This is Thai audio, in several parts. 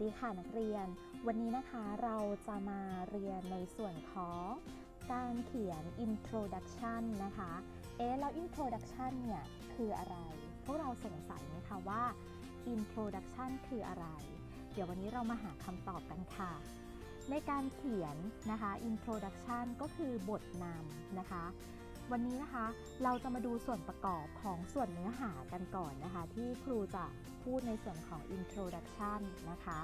ดีค่ะนักเรียน วันนี้นะคะเราจะมาเรียนในส่วนของการเขียน introduction นะคะ เอ๊แล้ว introduction เนี่ยคืออะไร พวกเราสงสัยไหมคะว่า introduction คืออะไร เดี๋ยววันนี้เรามาหาคำตอบกันค่ะ ในการเขียนนะคะ introduction ก็คือบทนำนะคะ วันนี้นะคะเราจะมาดูส่วนประกอบของส่วนเนื้อหากันก่อนนะคะ ที่ครูจะพูดในส่วนของ introduction นะคะ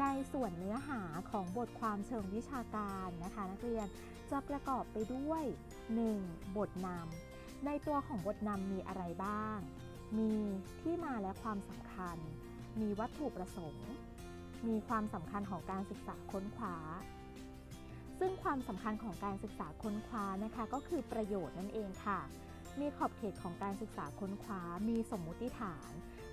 ในส่วนเนื้อหาของบทความเชิงวิชาการนะคะ นักเรียนจะประกอบไปด้วย 1. บทนำในตัวของบทนำมีอะไรบ้าง มีที่มาและความสำคัญ มีวัตถุประสงค์ มีความสำคัญของการศึกษาค้นคว้า ซึ่งความสำคัญของการศึกษาค้นคว้านะคะ ก็คือประโยชน์นั่นเองค่ะ มีขอบเขตของการศึกษาค้นคว้ามีสมมุติฐาน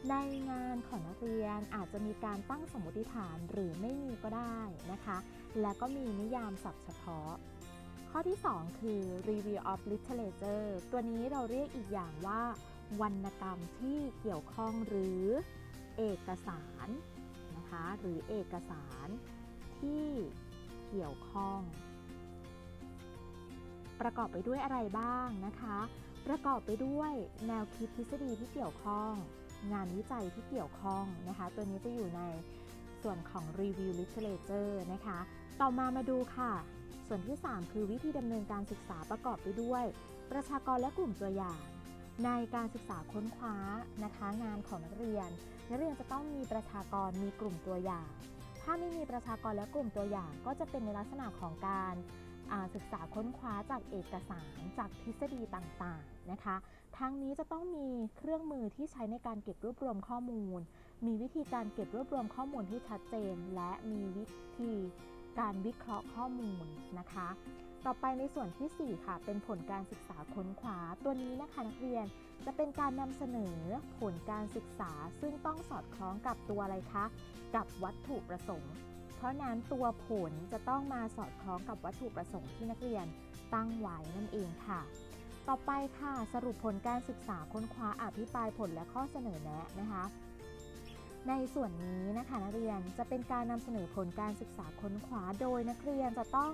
ในงานของนักเรียนอาจจะมีการตั้งสมมติฐานหรือไม่มีก็ได้นะคะ และก็มีนิยามศัพท์เฉพาะ ข้อที่ 2 คือ review of literature ตัวนี้เราเรียกอีกอย่างว่า วรรณกรรมที่เกี่ยวข้องหรือเอกสารนะคะ หรือเอกสารที่ เกี่ยวข้อง ประกอบไปด้วยอะไรบ้างนะคะ ประกอบไปด้วยแนวคิดทฤษฎีที่เกี่ยวข้อง งานวิจัยที่เกี่ยวข้องนะคะ ตัวนี้จะอยู่ในส่วนของ Review Literature นะคะ ต่อมามาดูค่ะ ส่วนที่ 3 คือวิธีดำเนินการศึกษาประกอบไปด้วย ประชากรและกลุ่มตัวอย่าง ในการศึกษาค้นคว้านะคะ งานของนักเรียน นักเรียนจะต้องมีประชากรมีกลุ่มตัวอย่าง ถ้าไม่มีประชากรและกลุ่มตัวอย่างก็จะเป็นในลักษณะของการศึกษาค้นคว้าจากเอกสารจากทฤษฎีต่างๆนะคะ ทั้งนี้จะต้องมีเครื่องมือที่ใช้ในการเก็บรวบรวมข้อมูล มีวิธีการเก็บรวบรวมข้อมูลที่ชัดเจน และมีวิธี การวิเคราะห์ข้อมูลนะคะ ต่อไปในส่วนที่ 4 ค่ะ เป็นผลการศึกษาค้นคว้าตัวนี้นะคะนักเรียนจะเป็นการนำเสนอผลการศึกษา ซึ่งต้องสอดคล้องกับตัวอะไรคะ กับวัตถุประสงค์ เพราะนั้นตัวผลจะต้องมาสอดคล้องกับวัตถุประสงค์ที่นักเรียนตั้งไว้นั่นเองค่ะ ต่อไปค่ะ สรุปผลการศึกษาค้นคว้าอภิปรายผลและข้อเสนอแนะนะคะ ในส่วนนี้นะคะนักเรียนจะเป็นการนำเสนอผลการศึกษาค้นคว้าโดยนักเรียนจะต้อง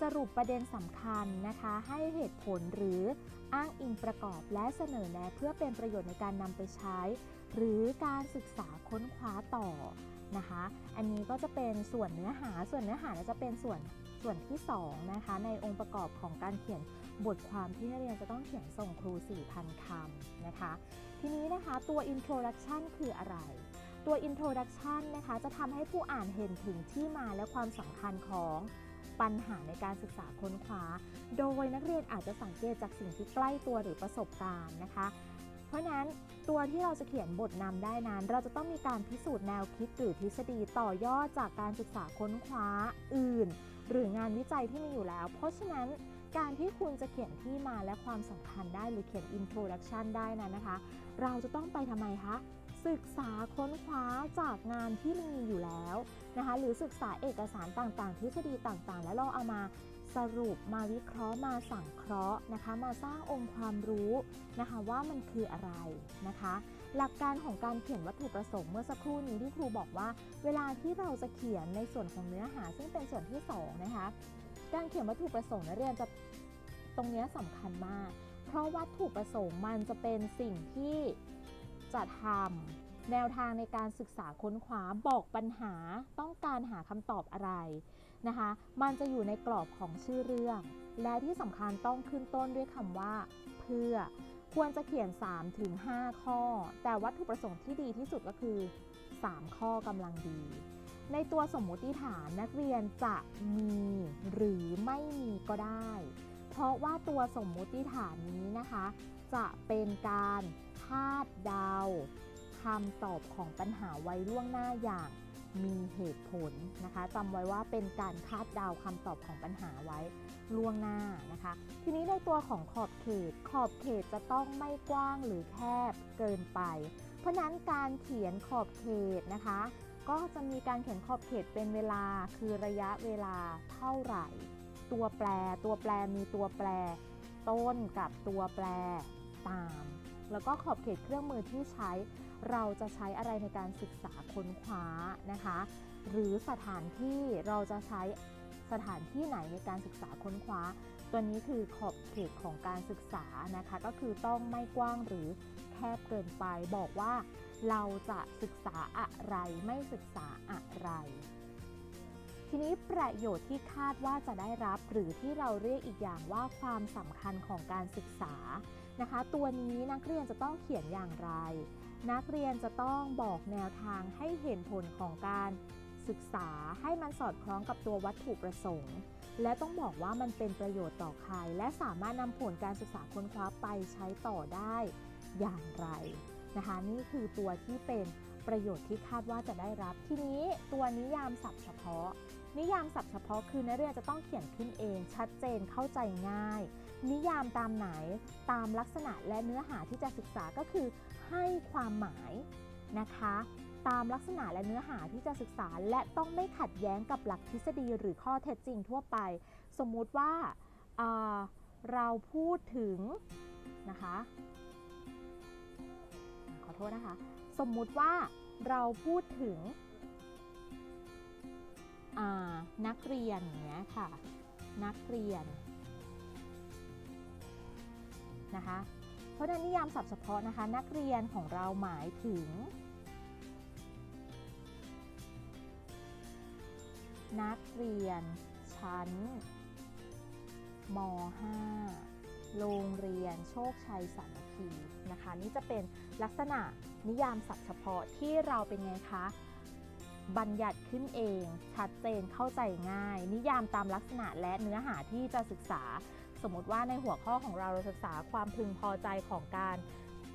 สรุปประเด็นสำคัญนะคะ ให้เหตุผลหรืออ้างอิงประกอบและเสนอแนะเพื่อเป็นประโยชน์ในการนำไปใช้ หรือการศึกษาค้นคว้าต่อนะคะ อันนี้ก็จะเป็นส่วนเนื้อหาส่วนเนื้อหาจะเป็นส่วนส่วนที่2นะคะในองค์ประกอบของการเขียนบทความที่นักเรียนจะต้องเขียนส่งครู 4,000คำนะคะ ทีนี้นะคะตัว introduction คืออะไร ตัว introduction นะคะจะทำให้ผู้อ่านเห็นถึงที่มาและความสำคัญของปัญหาในการศึกษาค้นคว้า โดยนักเรียนอาจจะสังเกตจากสิ่งที่ใกล้ตัวหรือประสบการณ์นะคะ เพราะนั้นตัวที่เราจะเขียนบทนำได้นั้น เราจะต้องมีการพิสูจน์แนวคิดหรือทฤษฎีต่อยอดจากการศึกษาค้นคว้าอื่น หรืองานวิจัยที่มีอยู่แล้ว เพราะฉะนั้นการที่คุณจะเขียนที่มาและความสำคัญได้หรือเขียน introduction ได้นั้นนะคะ เราจะต้องไปทำไมคะ ศึกษาค้นคว้าจากงานที่มีอยู่แล้วนะคะหรือศึกษาเอกสารต่างๆ ทฤษฎีต่างๆ แล้วเราเอามาสรุปมาวิเคราะห์มาสังเคราะห์นะคะมาสร้างองค์ความรู้นะคะว่ามันคืออะไรนะคะ หลักการของการเขียนวัตถุประสงค์เมื่อสักครู่นี้ที่ครูบอกว่า เวลาที่เราจะเขียนในส่วนของเนื้อหา ซึ่งเป็นส่วนที่2นะคะการเขียนวัตถุประสงค์นักเรียนจะตรงนี้สำคัญมาก เพราะวัตถุประสงค์มันจะเป็นสิ่งที่ จะทำแนวทางในการศึกษาค้นคว้าบอกปัญหาต้องการหาคำตอบอะไรนะคะ มันจะอยู่ในกรอบของชื่อเรื่อง และที่สำคัญต้องขึ้นต้นด้วยคำว่า เพื่อควรจะเขียน 3-5ข้อ แต่วัตถุประสงค์ที่ดีที่สุดก็คือ 3 ข้อกำลังดี ในตัวสมมุติฐานนักเรียนจะมีหรือไม่มีก็ได้ เพราะว่าตัวสมมุติฐานนี้นะคะ จะเป็นการาดเดาคำตอบของปัญหาไว้ล่วงหน้าอย่างมีเหตุผลนะคะจำไว้ว่าเป็นการคาดเดาคำตอบของปัญหาไว้ล่วงหน้านะคะ ทีนี้ในตัวของขอบเขต ขอบเขตจะต้องไม่กว้างหรือแคบเกินไป เพราะนั้นการเขียนขอบเขตนะคะ ก็จะมีการเขียนขอบเขตเป็นเวลาคือระยะเวลาเท่าไหร่ ตัวแปรตัวแปรมีตัวแปร ต้นกับตัวแปรตาม แล้วก็ขอบเขตเครื่องมือที่ใช้ เราจะใช้อะไรในการศึกษาค้นคว้านะคะ หรือสถานที่เราจะใช้สถานที่ไหนในการศึกษาค้นคว้า ตัวนี้คือขอบเขตของการศึกษานะคะ ก็คือต้องไม่กว้างหรือแคบเกินไป บอกว่าเราจะศึกษาอะไรไม่ศึกษาอะไร ทีนี้ประโยชน์ที่คาดว่าจะได้รับ หรือที่เราเรียกอีกอย่างว่าความสำคัญของการศึกษา นะคะ ตัวนี้นักเรียนจะต้องเขียนอย่างไร นักเรียนจะต้องบอกแนวทางให้เห็นผลของการศึกษาให้มันสอดคล้องกับตัววัตถุประสงค์ และต้องบอกว่ามันเป็นประโยชน์ต่อใคร และสามารถนำผลการศึกษาค้นคว้าไปใช้ต่อได้อย่างไรนะคะนี่คือตัวที่เป็นประโยชน์ที่คาดว่าจะได้รับ ทีนี้ตัวนิยามศัพท์เฉพาะ นิยามศัพท์เฉพาะคือนักเรียนจะต้องเขียนขึ้นเอง ชัดเจนเข้าใจง่าย นิยามตามไหนตามลักษณะและเนื้อหาที่จะศึกษาก็คือ ให้ความหมายนะคะ ตามลักษณะและเนื้อหาที่จะศึกษา และต้องไม่ขัดแย้งกับหลักทฤษฎีหรือข้อเท็จจริงทั่วไป สมมุติว่าเอ่อเราพูดถึงนะคะขอโทษนะคะ สมมุติว่าเราพูดถึง นักเรียนอย่างเงี้ยค่ะ นักเรียนนะคะเพราะนั้นนิยามศัพท์เฉพาะนะคะนักเรียนของเราหมายถึง นักเรียนชั้นม .5 โรงเรียนโชคชัยสามัคคีนะคะ นี่จะเป็นลักษณะนิยามศัพท์เฉพาะที่เราเป็นไงคะ บัญญัติขึ้นเอง ชัดเจนเข้าใจง่าย นิยามตามลักษณะและเนื้อหาที่จะศึกษา สมมติว่าในหัวข้อของเราเราศึกษาความพึงพอใจของการ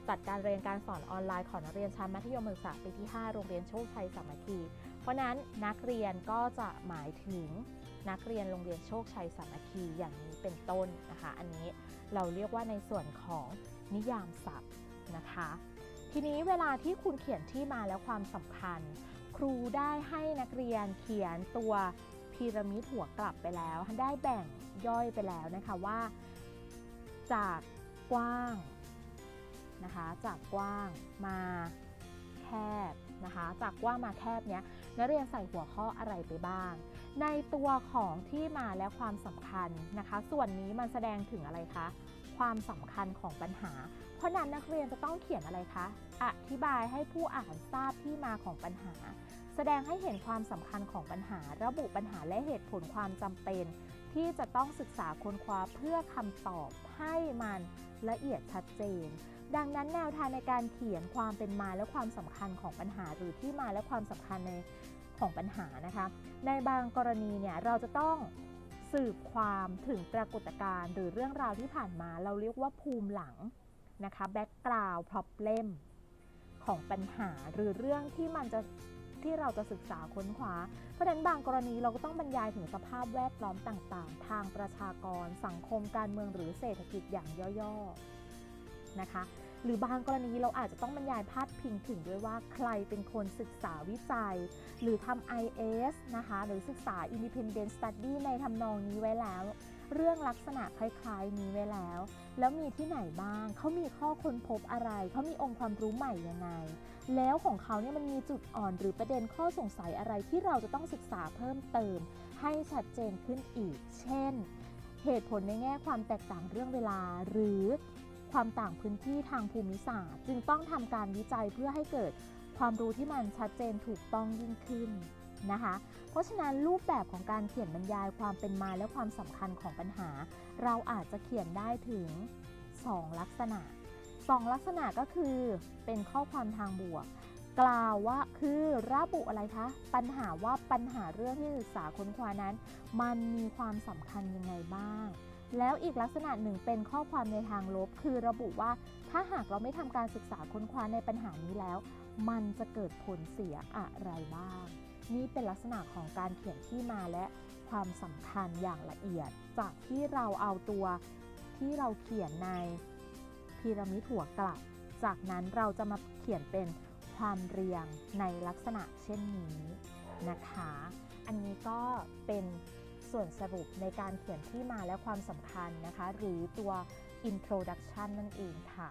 จัดการเรียนการสอนออนไลน์ของนักเรียนชั้นมัธยมศึกษาปีที่ 5 โรงเรียนโชคชัยสามัคคี เพราะนั้นนักเรียนก็จะหมายถึงนักเรียนโรงเรียนโชคชัยสามัคคีอย่างนี้เป็นต้นนะคะ อันนี้เราเรียกว่าในส่วนของนิยามศัพท์นะคะ ทีนี้เวลาที่คุณเขียนที่มาและความสำคัญ ครูได้ให้นักเรียนเขียนตัวพีระมิดหัวกลับไปแล้ว ได้แบ่งย่อยไปแล้วนะคะว่า จากกว้างนะคะจากกว้างมาแคบนะคะจากกว้างมาแคบเนี้ยนักเรียนใส่หัวข้ออะไรไปบ้าง ในตัวของที่มาและความสำคัญนะคะ ส่วนนี้มันแสดงถึงอะไรคะ ความสำคัญของปัญหา เพราะนั้นนักเรียนจะต้องเขียนอะไรคะ อธิบายให้ผู้อ่านทราบที่มาของปัญหา แสดงให้เห็นความสำคัญของปัญหา ระบุปัญหาและเหตุผลความจำเป็น ที่จะต้องศึกษาค้นคว้าเพื่อคำตอบให้มันละเอียดชัดเจนดังนั้นแนวทางในการเขียนความเป็นมาและความสำคัญของปัญหา หรือที่มาและความสำคัญในของปัญหานะคะ ในบางกรณีเนี่ยเราจะต้อง สืบความถึงปรากฏการณ์หรือเรื่องราวที่ผ่านมาเราเรียกว่าภูมิหลังนะคะ background problem ของปัญหาหรือเรื่องที่มันจะที่เราจะศึกษาค้นคว้า เพราะฉะนั้นบางกรณีเราก็ต้องบรรยายถึงสภาพแวดล้อมต่างๆ ทางประชากร สังคมการเมืองหรือเศรษฐกิจอย่างย่อๆนะคะ หรือบางกรณีเราอาจจะต้องบรรยายพาดพิงถึงด้วยว่าใครเป็นคนศึกษาวิจัย หรือทำ IS นะคะ หรือศึกษา Independent Study ในทำนองนี้ไว้แล้ว เรื่องลักษณะคล้าย ๆ นี้ไว้แล้ว แล้วมีที่ไหนบ้าง เขามีข้อค้นพบอะไร เขามีองค์ความรู้ใหม่ยังไง แล้วของเขาเนี่ยมันมีจุดอ่อนหรือประเด็นข้อสงสัยอะไรที่เราจะต้องศึกษาเพิ่มเติม ให้ชัดเจนขึ้นอีก เช่น เหตุผลในแง่ความแตกต่างเรื่องเวลาหรือ ความต่างพื้นที่ทางภูมิศาสตร์ จึงต้องทำการวิจัยเพื่อให้เกิดความรู้ที่มันชัดเจนถูกต้องยิ่งขึ้นนะคะ เพราะฉะนั้นรูปแบบของการเขียนบรรยายความเป็นมาและความสำคัญของปัญหา เราอาจจะเขียนได้ถึง 2 ลักษณะ 2 ลักษณะก็คือเป็นข้อความทางบวก กล่าวว่าคือระบุอะไรคะ ปัญหาว่าปัญหาเรื่องที่ศึกษาค้นคว้านั้น มันมีความสำคัญยังไงบ้าง แล้วอีกลักษณะหนึ่งเป็นข้อความในทางลบ คือระบุว่าถ้าหากเราไม่ทำการศึกษาค้นคว้าในปัญหานี้แล้ว มันจะเกิดผลเสียอะไรบ้าง นี่เป็นลักษณะของการเขียนที่มาและความสำคัญอย่างละเอียด จากที่เราเอาตัวที่เราเขียนในพีระมิดหัวกลับ จากนั้นเราจะมาเขียนเป็นความเรียงในลักษณะเช่นนี้นะคะ อันนี้ก็เป็น ส่วนสรุปในการเขียนที่มาและความสำคัญนะคะ หรือตัว introduction นั่นเองค่ะ